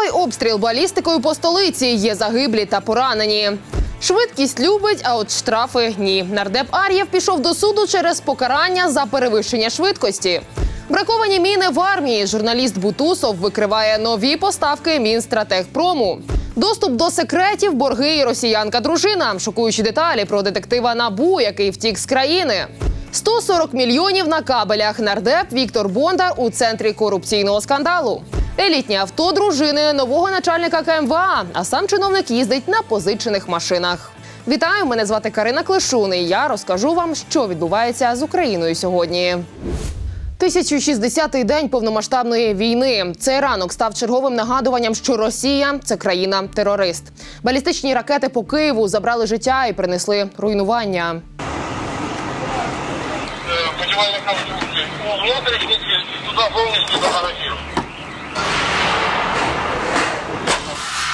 Кривавий обстріл балістикою по столиці. Є загиблі та поранені. Швидкість любить, а от штрафи ні. Нардеп Ар'єв пішов до суду через покарання за перевищення швидкості. Браковані міни в армії. Журналіст Бутусов викриває нові поставки Мінстратегпрому. Доступ до секретів, борги і росіянка дружина. Шокуючі деталі про детектива Набу, який втік з країни. 140 мільйонів на кабелях. Нардеп Віктор Бондар у центрі корупційного скандалу. Елітні авто дружини нового начальника КМВА, а сам чиновник їздить на позичених машинах. Вітаю! Мене звати Карина Клишун. і Я розкажу вам, що відбувається з Україною сьогодні. 1060-й день повномасштабної війни. Цей ранок став черговим нагадуванням, що Росія це країна-терорист. Балістичні ракети по Києву забрали життя і принесли руйнування. э, подевальной конструкции. У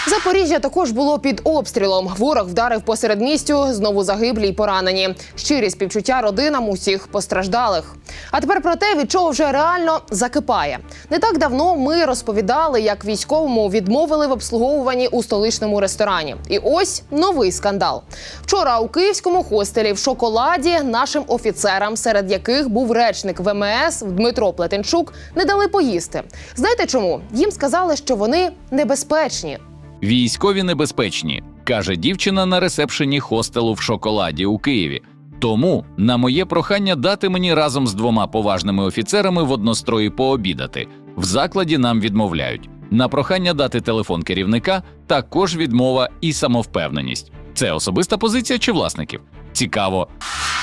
Запоріжжя також було під обстрілом. Ворог вдарив по середмістю, знову загиблі й поранені. Щирі співчуття родинам усіх постраждалих. А тепер про те, від чого вже реально закипає. Не так давно ми розповідали, як військовому відмовили в обслуговуванні у столичному ресторані. І ось новий скандал. Вчора у київському хостелі в шоколаді нашим офіцерам, серед яких був речник ВМС Дмитро Плетенчук, не дали поїсти. Знаєте чому? Їм сказали, що вони небезпечні. Військові небезпечні, каже дівчина на ресепшені хостелу в шоколаді у Києві. Тому на моє прохання дати мені разом з двома поважними офіцерами в однострої пообідати. В закладі нам відмовляють. На прохання дати телефон керівника також відмова і самовпевненість. Це особиста позиція чи власників? Цікаво,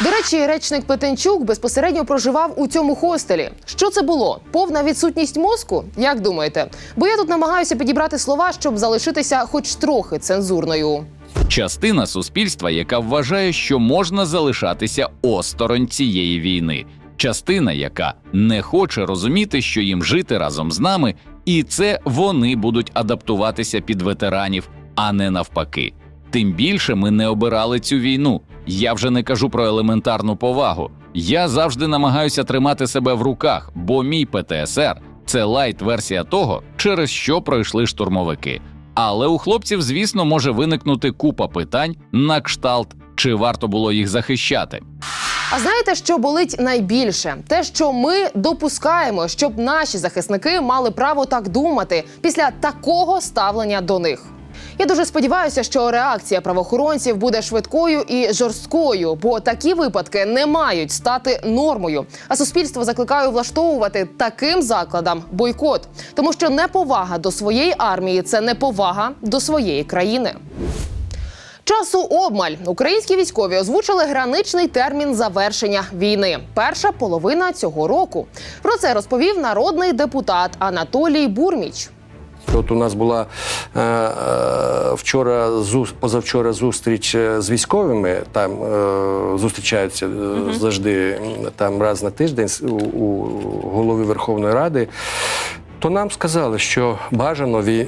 До речі, речник Плетенчук безпосередньо проживав у цьому хостелі. Що це було? Повна відсутність мозку? Як думаєте? Бо я тут намагаюся підібрати слова, щоб залишитися хоч трохи цензурною. частина суспільства, яка вважає, що можна залишатися осторонь цієї війни, частина, яка не хоче розуміти, що їм жити разом з нами, і це вони будуть адаптуватися під ветеранів, а не навпаки. Тим більше ми не обирали цю війну. Я вже не кажу про елементарну повагу. Я завжди намагаюся тримати себе в руках, бо мій ПТСР це лайт-версія того, через що пройшли штурмовики. Але у хлопців, звісно, може виникнути купа питань на кшталт, чи варто було їх захищати. А знаєте, що болить найбільше? Те, що ми допускаємо, щоб наші захисники мали право так думати після такого ставлення до них. Я дуже сподіваюся, що реакція правоохоронців буде швидкою і жорсткою, бо такі випадки не мають стати нормою. А суспільство закликаю влаштовувати таким закладам бойкот, тому що неповага до своєї армії це неповага до своєї країни. Часу обмаль українські військові озвучили граничний термін завершення війни. Перша половина цього року. Про це розповів народний депутат Анатолій Бурміч. От у нас була е, е, вчора, позавчора зустріч е, з військовими. Там е, зустрічаються е, завжди там раз на тиждень у, у голови Верховної Ради. То нам сказали, що бажано е,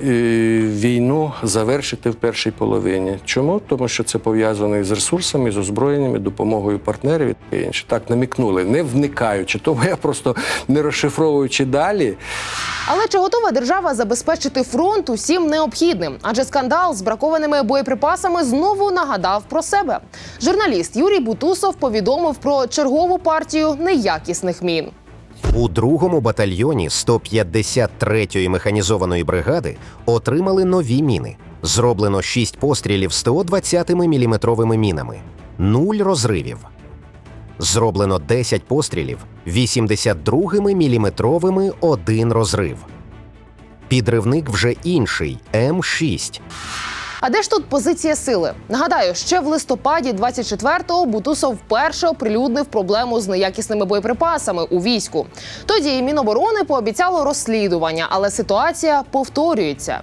війну завершити в першій половині. Чому? Тому що це пов'язано із ресурсами, з озброєннями, допомогою партнерів і інше. Так намікнули, не вникаючи. Тому я просто не розшифровуючи далі. Але чи готова держава забезпечити фронт усім необхідним? Адже скандал з бракованими боєприпасами знову нагадав про себе. Журналіст Юрій Бутусов повідомив про чергову партію неякісних мін. У другому батальйоні 153-ї механізованої бригади отримали нові міни. Зроблено 6 пострілів 120-мм мінами, 0 розривів. Зроблено 10 пострілів 82-мм один розрив. Підривник вже інший М6. А де ж тут позиція сили? Нагадаю, ще в листопаді 24-го Бутусов вперше оприлюднив проблему з неякісними боєприпасами у війську. Тоді Міноборони пообіцяло розслідування, але ситуація повторюється.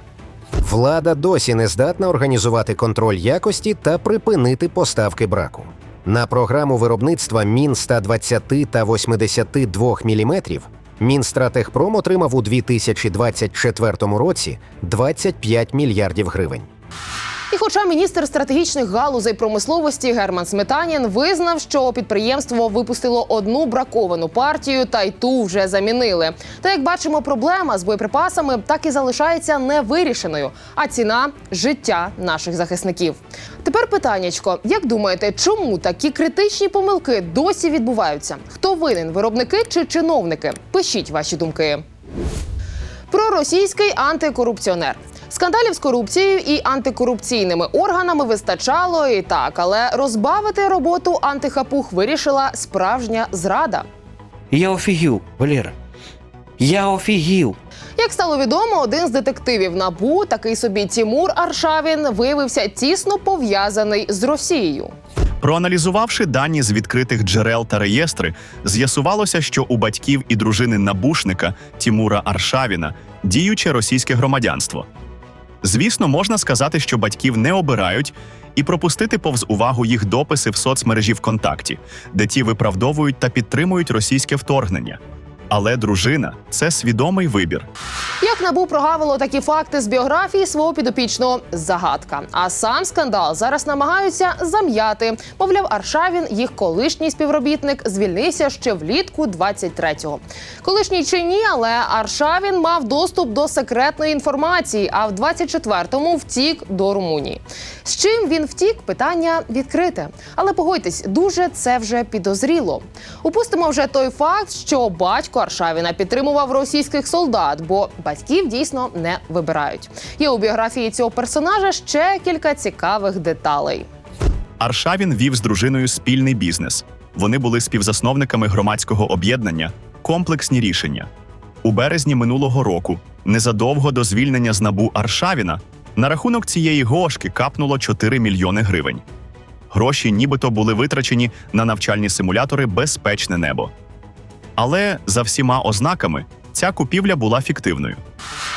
Влада досі не здатна організувати контроль якості та припинити поставки браку. На програму виробництва мін 120 та 82 мм Мінстратехпром отримав у 2024 році 25 мільярдів гривень. І хоча міністр стратегічних галузей промисловості Герман Сметанін визнав, що підприємство випустило одну браковану партію, та й ту вже замінили. Та як бачимо, проблема з боєприпасами так і залишається невирішеною. А ціна життя наших захисників. Тепер питаннячко: як думаєте, чому такі критичні помилки досі відбуваються? Хто винен виробники чи чиновники? Пишіть ваші думки. Проросійський антикорупціонер. Скандалів з корупцією і антикорупційними органами вистачало і так, але розбавити роботу антихапух вирішила справжня зрада. Я офігів, Валера. Я офігів. Як стало відомо, один з детективів набу, такий собі Тімур Аршавін, виявився тісно пов'язаний з Росією. Проаналізувавши дані з відкритих джерел та реєстри, з'ясувалося, що у батьків і дружини набушника Тімура Аршавіна діюче російське громадянство. Звісно, можна сказати, що батьків не обирають, і пропустити повз увагу їх дописи в соцмережі ВКонтакті, де ті виправдовують та підтримують російське вторгнення. Але дружина це свідомий вибір. Як набу прогавило такі факти з біографії свого підопічного загадка. А сам скандал зараз намагаються зам'яти. Мовляв, Аршавін, їх колишній співробітник, звільнився ще влітку 23-го. Колишній чи ні, але Аршавін мав доступ до секретної інформації, а в 24-му втік до Румунії. З чим він втік? Питання відкрите. Але погодьтесь, дуже це вже підозріло. Упустимо вже той факт, що батько Аршавіна підтримував російських солдат, бо батьків дійсно не вибирають. Є у біографії цього персонажа ще кілька цікавих деталей. Аршавін вів з дружиною спільний бізнес. Вони були співзасновниками громадського об'єднання Комплексні рішення. У березні минулого року, незадовго до звільнення з набу Аршавіна, на рахунок цієї гошки капнуло 4 мільйони гривень. Гроші нібито були витрачені на навчальні симулятори Безпечне небо. Але за всіма ознаками ця купівля була фіктивною.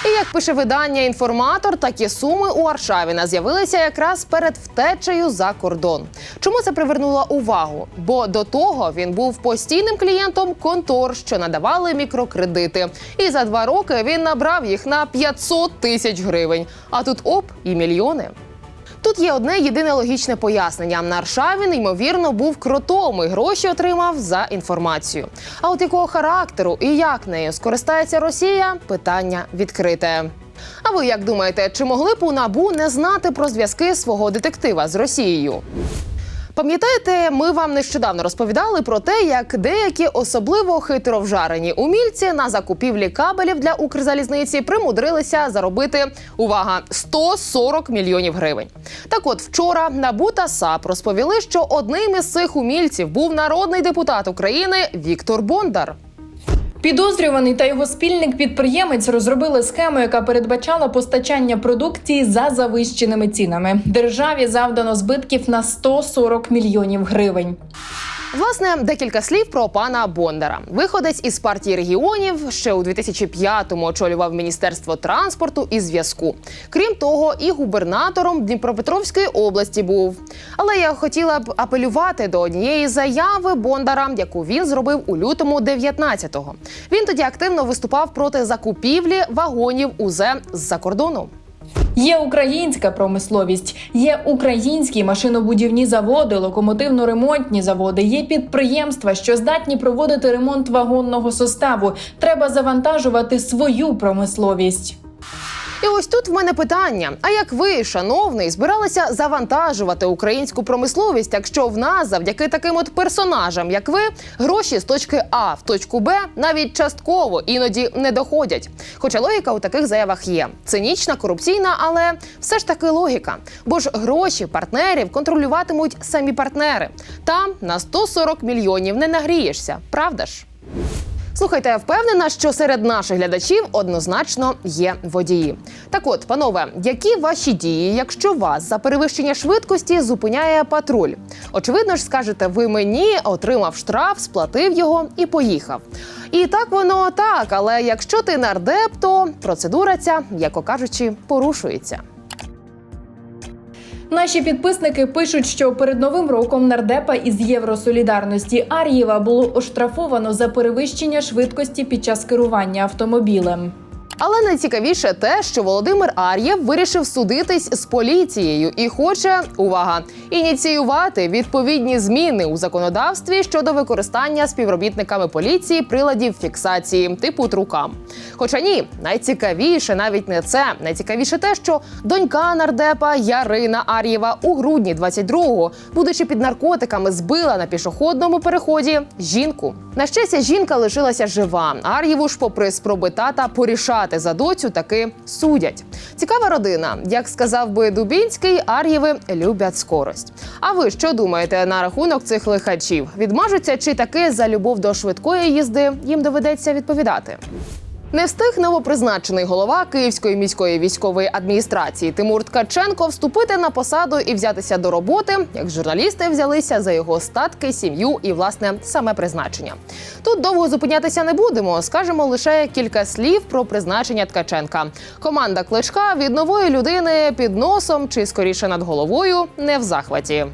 І як пише видання інформатор, такі суми у Аршавіна з'явилися якраз перед втечею за кордон. Чому це привернуло увагу? Бо до того він був постійним клієнтом контор, що надавали мікрокредити. І за два роки він набрав їх на 500 тисяч гривень. А тут оп і мільйони. Тут є одне єдине логічне пояснення. Наршавін, ймовірно, був кротом і гроші отримав за інформацію. А от якого характеру і як нею скористається Росія? Питання відкрите. А ви як думаєте, чи могли б у набу не знати про зв'язки свого детектива з Росією? Пам'ятаєте, ми вам нещодавно розповідали про те, як деякі особливо хитро вжарені умільці на закупівлі кабелів для Укрзалізниці примудрилися заробити увага 140 мільйонів гривень. Так от вчора НАБУ та САП розповіли, що одним із цих умільців був народний депутат України Віктор Бондар. Підозрюваний та його спільник підприємець розробили схему, яка передбачала постачання продукції за завищеними цінами. Державі завдано збитків на 140 мільйонів гривень. Власне, декілька слів про пана Бондара. Виходець із партії регіонів ще у 2005-му очолював міністерство транспорту і зв'язку. Крім того, і губернатором Дніпропетровської області був. Але я хотіла б апелювати до однієї заяви Бондара, яку він зробив у лютому 19-го. Він тоді активно виступав проти закупівлі вагонів УЗ з-за кордону. Є українська промисловість, є українські машинобудівні заводи, локомотивно-ремонтні заводи, є підприємства, що здатні проводити ремонт вагонного составу. Треба завантажувати свою промисловість. І ось тут в мене питання: а як ви, шановний, збиралися завантажувати українську промисловість, якщо в нас завдяки таким от персонажам, як ви, гроші з точки А в точку Б навіть частково іноді не доходять? Хоча логіка у таких заявах є цинічна, корупційна, але все ж таки логіка. Бо ж гроші партнерів контролюватимуть самі партнери. Там на 140 мільйонів не нагрієшся, правда ж? Слухайте, я впевнена, що серед наших глядачів однозначно є водії. Так от, панове, які ваші дії, якщо вас за перевищення швидкості зупиняє патруль? Очевидно ж, скажете, ви мені отримав штраф, сплатив його і поїхав. І так воно так, але якщо ти нардеп, то процедура ця, яко кажучи, порушується. Наші підписники пишуть, що перед новим роком нардепа із Євросолідарності Ар'єва було оштрафовано за перевищення швидкості під час керування автомобілем. Але найцікавіше те, що Володимир Ар'єв вирішив судитись з поліцією і хоче увага ініціювати відповідні зміни у законодавстві щодо використання співробітниками поліції приладів фіксації типу трукам. Хоча ні, найцікавіше навіть не це. Найцікавіше те, що донька нардепа Ярина Ар'єва у грудні 22-го, будучи під наркотиками, збила на пішохідному переході жінку. На щастя, жінка лишилася жива. Ар'єву ж, попри спроби тата порішати за доцю, таки судять. Цікава родина. Як сказав би Дубінський, Ар'єви люблять скорость. А ви що думаєте на рахунок цих лихачів? Відмажуться чи таки за любов до швидкої їзди їм доведеться відповідати? Не встиг новопризначений голова Київської міської військової адміністрації Тимур Ткаченко вступити на посаду і взятися до роботи, як журналісти взялися за його статки, сім'ю і власне саме призначення. Тут довго зупинятися не будемо. Скажемо лише кілька слів про призначення Ткаченка. Команда кличка від нової людини під носом чи скоріше над головою не в захваті.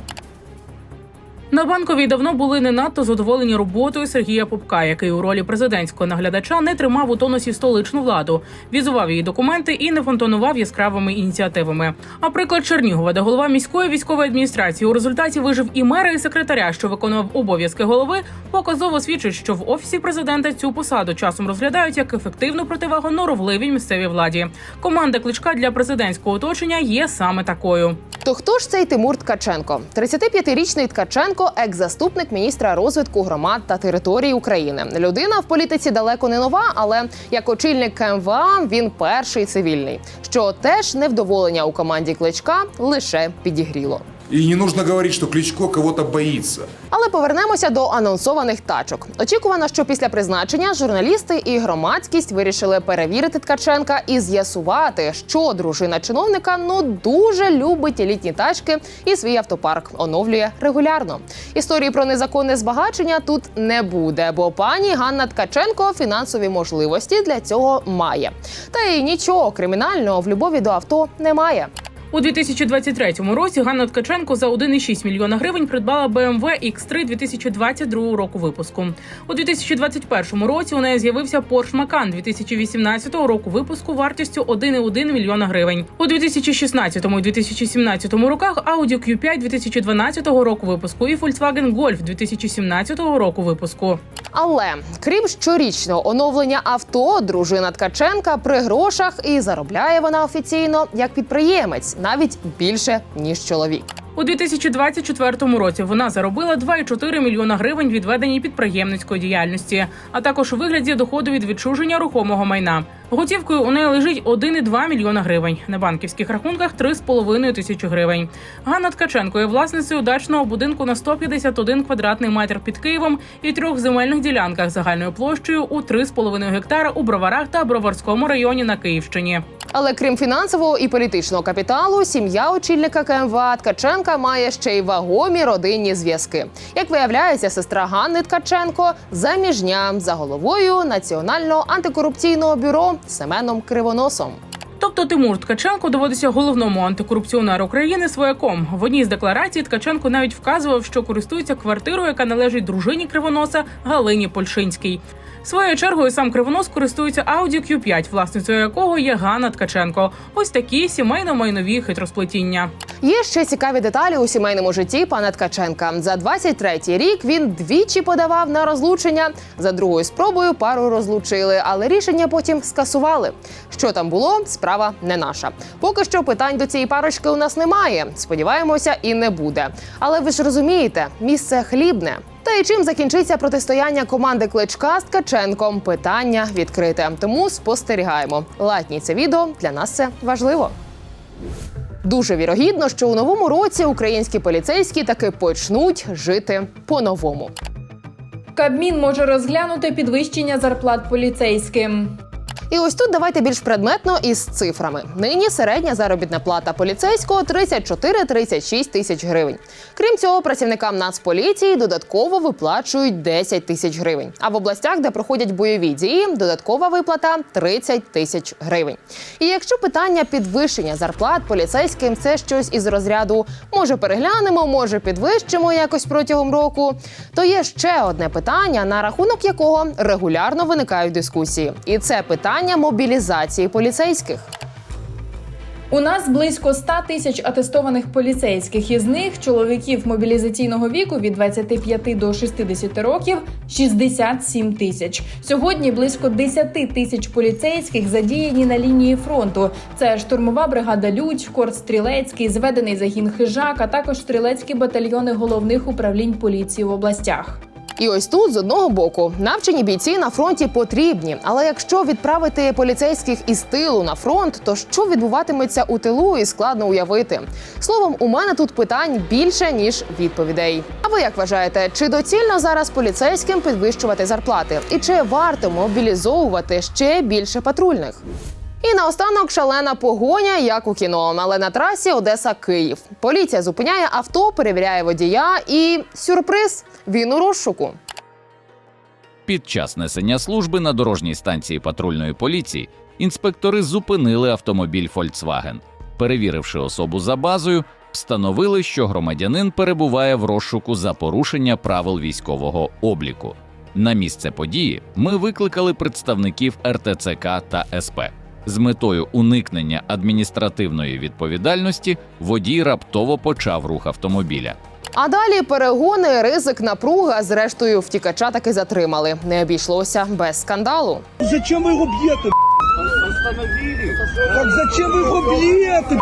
На банковій давно були не надто задоволені роботою Сергія Попка, який у ролі президентського наглядача не тримав у тонусі столичну владу, візував її документи і не фонтанував яскравими ініціативами. А приклад Чернігова, де голова міської військової адміністрації у результаті вижив і мера, і секретаря, що виконував обов'язки голови, показово свідчить, що в офісі президента цю посаду часом розглядають як ефективну противагу норовливій місцевій владі. Команда кличка для президентського оточення є саме такою. То хто ж цей Тимур Ткаченко? 35-річний Ткаченко, екс-заступник міністра розвитку громад та територій України. Людина в політиці далеко не нова, але як очільник КМВА він перший цивільний, що теж невдоволення у команді кличка лише підігріло. И не нужно говорить, что Кличко кого-то боится. Але повернемося до анонсованих тачок. Очікувано, що після призначення журналісти і громадськість вирішили перевірити Ткаченка і з'ясувати, що дружина чиновника ну дуже любить літні тачки і свій автопарк оновлює регулярно. Історії про незаконне збагачення тут не буде, бо пані Ганна Ткаченко фінансові можливості для цього має. Та й нічого кримінального в любові до авто немає. У 2023 році Ганна Ткаченко за 1,6 мільйона гривень придбала BMW X3 2022 року випуску. У 2021 році у неї з'явився Porsche Macan 2018 року випуску вартістю 1,1 мільйона гривень. У 2016 і 2017 роках Audi Q5 2012 року випуску і Volkswagen Golf 2017 року випуску. Але крім щорічного оновлення авто, дружина Ткаченка при грошах і заробляє вона офіційно як підприємець, навіть більше ніж чоловік. У 2024 році вона заробила 2,4 мільйона гривень від ведення підприємницької діяльності, а також у вигляді доходу від відчуження рухомого майна. Готівкою у неї лежить 1,2 мільйона гривень. На банківських рахунках 3,5 тисячі гривень. Ганна Ткаченко є власницею дачного будинку на 151 квадратний метр під Києвом і трьох земельних ділянках загальною площею у 3,5 гектара у Броварах та Броварському районі на Київщині. Але крім фінансового і політичного капіталу, сім'я очільника КМВА Ткаченка має ще й вагомі родинні зв'язки. Як виявляється, сестра Ганни Ткаченко заміжня за головою Національного антикорупційного бюро Семеном Кривоносом. Тобто Тимур Ткаченко доводиться головному антикорупціонеру країни свояком. В одній з декларацій Ткаченко навіть вказував, що користується квартирою, яка належить дружині Кривоноса Галині Польшинській. Своєю чергою сам Кривонос користується Audi Q5, власницею якого є Ганна Ткаченко. Ось такі сімейно-майнові хитросплетіння. Є ще цікаві деталі у сімейному житті пана Ткаченка. За 23-й рік він двічі подавав на розлучення. За другою спробою пару розлучили, але рішення потім скасували. Що там було, справа не наша. Поки що питань до цієї парочки у нас немає. Сподіваємося, і не буде. Але ви ж розумієте, місце хлібне. Та й чим закінчиться протистояння команди Кличка з Ткаченком? Питання відкрите. Тому спостерігаємо. Лайкніть це відео для нас це важливо. Дуже вірогідно, що у новому році українські поліцейські таки почнуть жити по-новому. Кабмін може розглянути підвищення зарплат поліцейським. І ось тут давайте більш предметно із цифрами. Нині середня заробітна плата поліцейського 34-36 тисяч гривень. Крім цього, працівникам Нацполіції додатково виплачують 10 тисяч гривень. А в областях, де проходять бойові дії, додаткова виплата 30 тисяч гривень. І якщо питання підвищення зарплат поліцейським це щось із розряду може переглянемо, може підвищимо якось протягом року, то є ще одне питання, на рахунок якого регулярно виникають дискусії. І це питання питання мобілізації поліцейських. У нас близько 100 тисяч атестованих поліцейських. Із них чоловіків мобілізаційного віку від 25 до 60 років 67 тисяч. Сьогодні близько 10 тисяч поліцейських задіяні на лінії фронту. Це штурмова бригада Людь, Корт Стрілецький, зведений загін Хижак, а також стрілецькі батальйони головних управлінь поліції в областях. І ось тут з одного боку навчені бійці на фронті потрібні. Але якщо відправити поліцейських із тилу на фронт, то що відбуватиметься у тилу, і складно уявити. Словом, у мене тут питань більше ніж відповідей. А ви як вважаєте, чи доцільно зараз поліцейським підвищувати зарплати? І чи варто мобілізовувати ще більше патрульних? І наостанок шалена погоня, як у кіно, але на трасі Одеса Київ. Поліція зупиняє авто, перевіряє водія, і сюрприз він у розшуку. Під час несення служби на дорожній станції патрульної поліції інспектори зупинили автомобіль Volkswagen. Перевіривши особу за базою, встановили, що громадянин перебуває в розшуку за порушення правил військового обліку. На місце події ми викликали представників РТЦК та СП. З метою уникнення адміністративної відповідальності водій раптово почав рух автомобіля. А далі перегони, ризик, напруга. Зрештою, втікача таки затримали. Не обійшлося без скандалу. Зачем вы его бьете? Так зачем вы его бьете?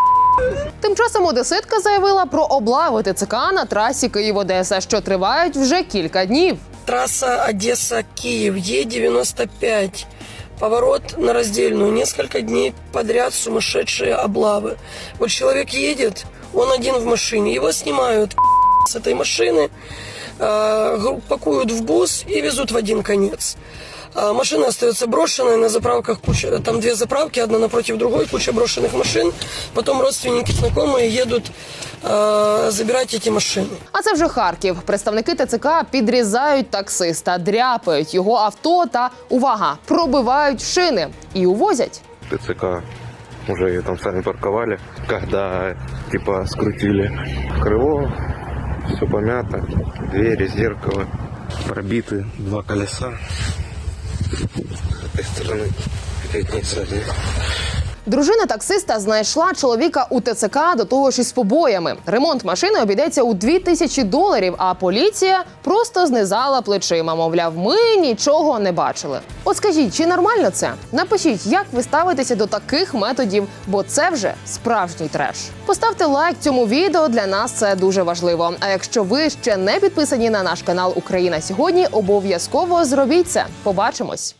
Тим часом одеситка заявила про облави ТЦК на трасі Київ-Одеса, що тривають вже кілька днів. Трасса Одесса-Киев, Е95. Поворот на раздельную. Несколько дней подряд сумасшедшие облавы. Вот человек едет, он один в машине, его снимают с этой машины, э, гру- пакуют в бус и везут в один конец. А машина остается брошенной, на заправках куча, там две заправки, одна напротив другой, куча брошенных машин. Потом родственники, знакомые едут э, забирать эти машины. А це вже Харків. Представники ТЦК підрізають таксиста, дряпають його авто та увага, пробивають шини і увозять. ТЦК уже ее там сами парковали, когда типа скрутили крыло, все помято, двери, зеркало, пробиты два колеса с этой стороны, передней, задней. Дружина таксиста знайшла чоловіка у ТЦК до того ж із побоями. Ремонт машини обійдеться у 2 тисячі доларів, а поліція просто знизала плечима. Мовляв, ми нічого не бачили. От скажіть, чи нормально це? Напишіть, як ви ставитеся до таких методів, бо це вже справжній треш. Поставте лайк цьому відео. Для нас це дуже важливо. А якщо ви ще не підписані на наш канал Україна сьогодні, обов'язково зробіть це. Побачимось.